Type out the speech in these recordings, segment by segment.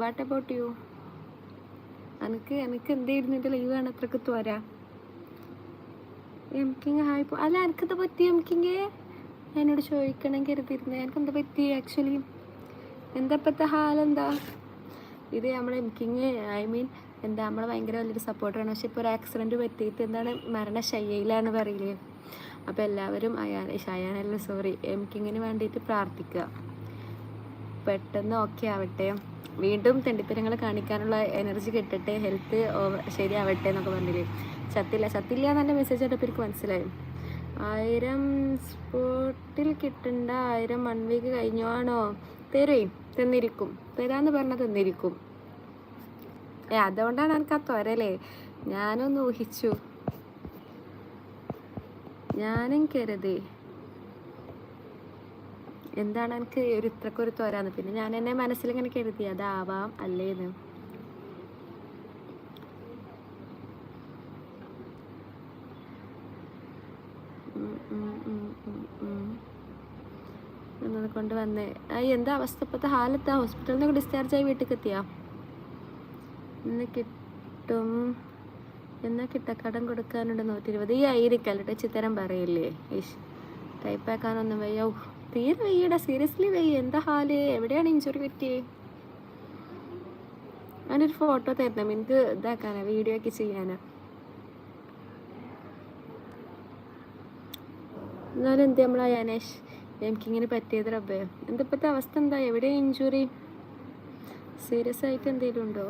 What about you എനിക്ക് എനിക്ക് എന്തായിരുന്നു? ലൈവ് ആണ് അത്രയ്ക്ക് തോരാ എംകിങ് ഹായ് പോ അല്ല എനിക്കെന്താ പറ്റി എംകിങ് എന്നോട് ചോദിക്കണം കരുതിയിരുന്നേ. എനിക്കെന്താ പറ്റി? ആക്ച്വലി എന്താ ഇപ്പോഴത്തെ ഹാലെന്താ ഇത് നമ്മളെ എംകിങ് ഐ മീൻ എന്താ നമ്മളെ ഭയങ്കര വലിയൊരു സപ്പോർട്ടാണ് പക്ഷെ ഇപ്പോൾ ഒരു ആക്സിഡന്റ് പറ്റിയിട്ട് എന്താണ്? മരണശയ്യയിലാണ് പറയില്ലേ അപ്പോൾ എല്ലാവരും അയാൾ ഷയാനല്ല സോറി എംകിങ്ങിന് വേണ്ടിയിട്ട് പ്രാർത്ഥിക്കുക പെട്ടെന്ന് ഓക്കെ ആവട്ടെ. വീണ്ടും തെണ്ടിത്തരങ്ങൾ കാണിക്കാനുള്ള എനർജി കിട്ടട്ടെ ഹെൽത്ത് ശരിയാവട്ടെ എന്നൊക്കെ പറഞ്ഞില്ലേ? ചത്തില്ല ചത്തില്ല എന്നെ മെസ്സേജ് ആയിട്ടപ്പോൾ എനിക്ക് മനസ്സിലായി. ആയിരം സ്പോട്ടിൽ കിട്ടണ്ട ആയിരം വൺ വീക്ക് കഴിഞ്ഞോ ആണോ തരേ തന്നിരിക്കും. തരാന്ന് പറഞ്ഞാൽ തന്നിരിക്കും. ഏ അതുകൊണ്ടാണ് എനിക്ക് ആ ത്വരല്ലേ ഞാനൊന്ന് ഊഹിച്ചു. ഞാനും കരുതി. എന്താണ് എനിക്ക് ഒരു ഇത്രക്കൊരു തോരാന്ന് പിന്നെ ഞാൻ എന്നെ മനസ്സിലിങ്ങനെ കരുതി അതാവാം അല്ലേന്ന്. കൊണ്ട് വന്നേ. എന്താ അവസ്ഥ? ഇപ്പോഴത്തെ ഹാലത്താ ഹോസ്പിറ്റലിൽ നിന്ന് ഡിസ്ചാർജ് ആയി വീട്ടിൽ എത്തിയാ ഇന്ന് കിട്ടും. എന്നാ കിട്ട കടം കൊടുക്കാനുണ്ട് നൂറ്റി ഇരുപത് ഈ ആയിരിക്കല്ലോ ചിത്തരം പറയില്ലേ? ടൈപ്പാക്കാനൊന്നും വയ്യോ. തീരെ വയ്യടാ സീരിയസ്ലി വയ്യ. എന്താ ഹാൽ? എവിടെയാണ് ഇഞ്ചുറി പറ്റിയത് അതിനൊരു ഫോട്ടോ തരണം. എനിക്ക് ഇതാക്കാനാ വീഡിയോ ഒക്കെ ചെയ്യാനാ. എന്നാലും എന്ത് നമ്മളാ യാനേഷ്? എനിക്കിങ്ങനെ പറ്റിയത് റബ്ബേ എന്താ ഇപ്പോഴത്തെ അവസ്ഥ എന്താ? എവിടെയാണ് ഇഞ്ചുറി സീരിയസ് ആയിട്ട് എന്തെങ്കിലും ഉണ്ടോ?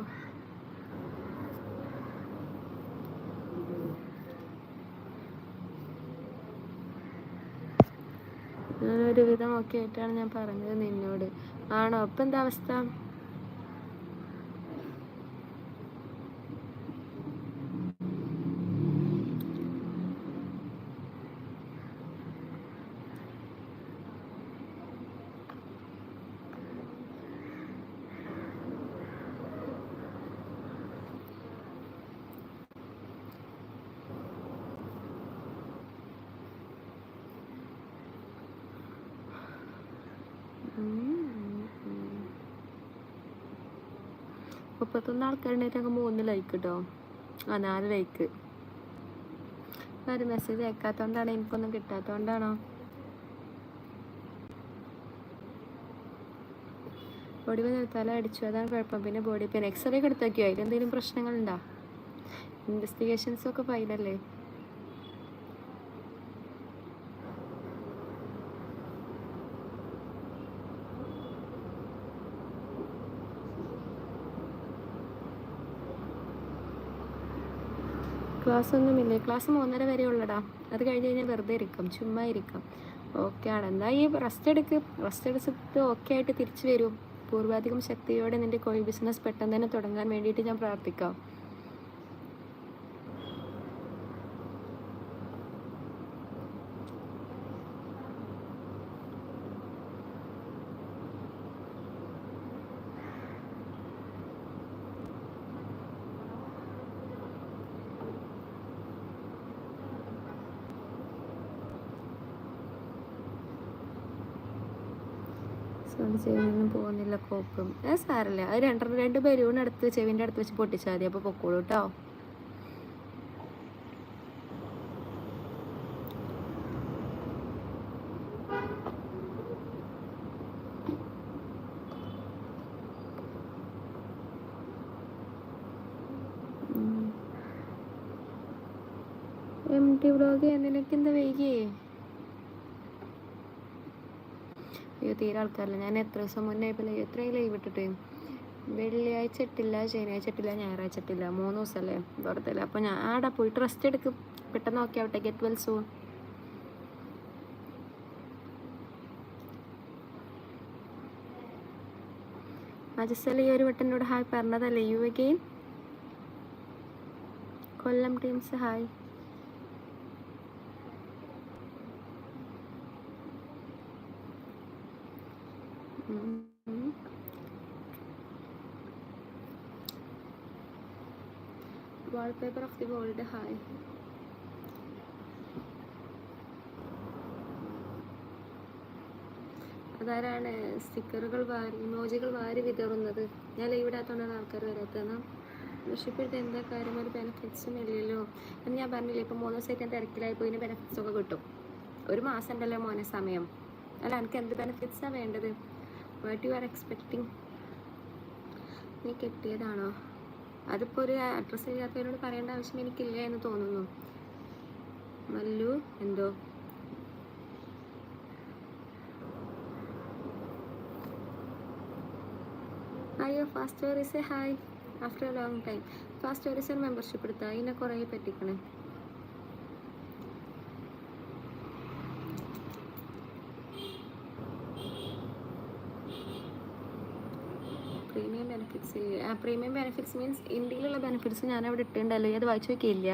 ഞാനൊരു വിധം ഒക്കെ ആയിട്ടാണ് ഞാൻ പറഞ്ഞത് നിന്നോട്. ആണോ? അപ്പം എന്താ അവസ്ഥ? മുപ്പത്തൊന്ന് ആൾക്കാരുണ്ടായിട്ട് അങ്ങ് മൂന്ന് ലൈക്ക് കേട്ടോ ആ നാല് ലൈക്ക് ആരും മെസ്സേജ് അയക്കാത്തോണ്ടാണ്? എനിക്കൊന്നും കിട്ടാത്തോണ്ടാണോ? ബോഡി പെയിൻ തല അടിച്ചു. അതാണ് കുഴപ്പം. പിന്നെ ബോഡി പെയിൻ എക്സ്റേ ഒക്കെ എടുത്തു നോക്കിയോ? അതിലെന്തെങ്കിലും പ്രശ്നങ്ങളുണ്ടോ? ഇൻവെസ്റ്റിഗേഷൻസൊക്കെ ഫൈനല്ലേ ക്ലാസ് ഒന്നുമില്ലേ ക്ലാസ് മൂന്നര വരെ ഉള്ളടാ അത് കഴിഞ്ഞ് കഴിഞ്ഞാൽ വെറുതെ ഇരിക്കും ചുമ്മാ ഇരിക്കും. ഓക്കെ ആണ് എന്താ ഈ റെസ്റ്റ് എടുക്ക്. റെസ്റ്റ് എടുത്തിട്ട് ഓക്കെ ആയിട്ട് തിരിച്ചു വരും. പൂർവാധികം ശക്തിയോടെ നിന്റെ കോഴി ബിസിനസ് പെട്ടെന്ന് തന്നെ തുടങ്ങാൻ വേണ്ടിയിട്ട് ഞാൻ പ്രാർത്ഥിക്കാം. സൗണ്ട് ചെവിയൊന്നും പോകുന്നില്ല കോപ്പും ഏ സാരല്ല. അത് രണ്ടെണ്ണം രണ്ട് ബലൂൺ അടുത്ത് ചെവിന്റെ അടുത്ത് വെച്ച് പൊട്ടിച്ചാൽ മതി. അപ്പോൾ പൊക്കോളൂ കേട്ടോ എം ടി വ്ളോഗ് നിനക്ക് എന്താ വൈകിയേ? അയ്യോ തീരെ ആൾക്കാരില്ല. ഞാൻ എത്ര ദിവസം മുന്നേ ഇപ്പോൾ എത്രയും ലൈവ് ഇട്ടിട്ട് വെള്ളിയാഴ്ച ഇട്ടില്ല ശനിയാഴ്ച ഇട്ടില്ല ഞായറാഴ്ച ഇട്ടില്ല. മൂന്ന് ദിവസമല്ലേ വെറുതെ അപ്പോൾ ഞാൻ ആടാ പോയിട്ട് റെസ്റ്റ് എടുക്കും. പെട്ടെന്ന് ഓക്കെ ആവട്ടെ ഗെറ്റ് വെൽ സൂൺ അജസ്സല്ല ഈ ഒരു വട്ടം എന്നോട് ഹായ് പറഞ്ഞതല്ലേ? You again Kollam teams hi wallpaper of the world hi അതാരാണ് സ്റ്റിക്കറുകൾ വാരി ഇമോജികൾ വാരി വിതറുന്നത്? ഞാൻ ലൈവ് ഇടാത്തതുകൊണ്ടാണ് ആൾക്കാർ വരാത്തതെന്ന് എടുത്ത് എന്താ കാര്യം? ഒരു ബെനിഫിറ്റ്സും ഇല്ലല്ലോ. എന്ന് ഞാൻ പറഞ്ഞില്ലേ ഇപ്പം മൂന്ന് ദിവസമായിട്ട് ഞാൻ തിരക്കിലായി പോയി ഒക്കെ കിട്ടും. ഒരു മാസം ഉണ്ടല്ലോ മോനെ സമയം. അല്ല എനിക്ക് എന്ത് ബെനിഫിറ്റ്സാണ് വേണ്ടത്? വാട്ട് യു ആർ എക്സ്പെക്ടിങ് നീ കെട്ടിയതാണോ? അതിപ്പോൾ ഒരു അഡ്രസ്സ് ഇല്ലാത്തവരോട് പറയേണ്ട ആവശ്യം എനിക്കില്ല എന്ന് തോന്നുന്നു. മല്ലു എന്തോ? അയ്യോ fast stories hi after a long time fast stories membership എടുത്താൽ അതിനെ കുറേ പറ്റിക്കണേ premium benefits premium benefits means ഇന്ത്യയിലുള്ള ബെനിഫിറ്റ്സ് ഞാനവിടെ അവിടെ ഇട്ടിട്ടുണ്ടല്ലോ അത് വായിച്ചു നോക്കിയില്ല?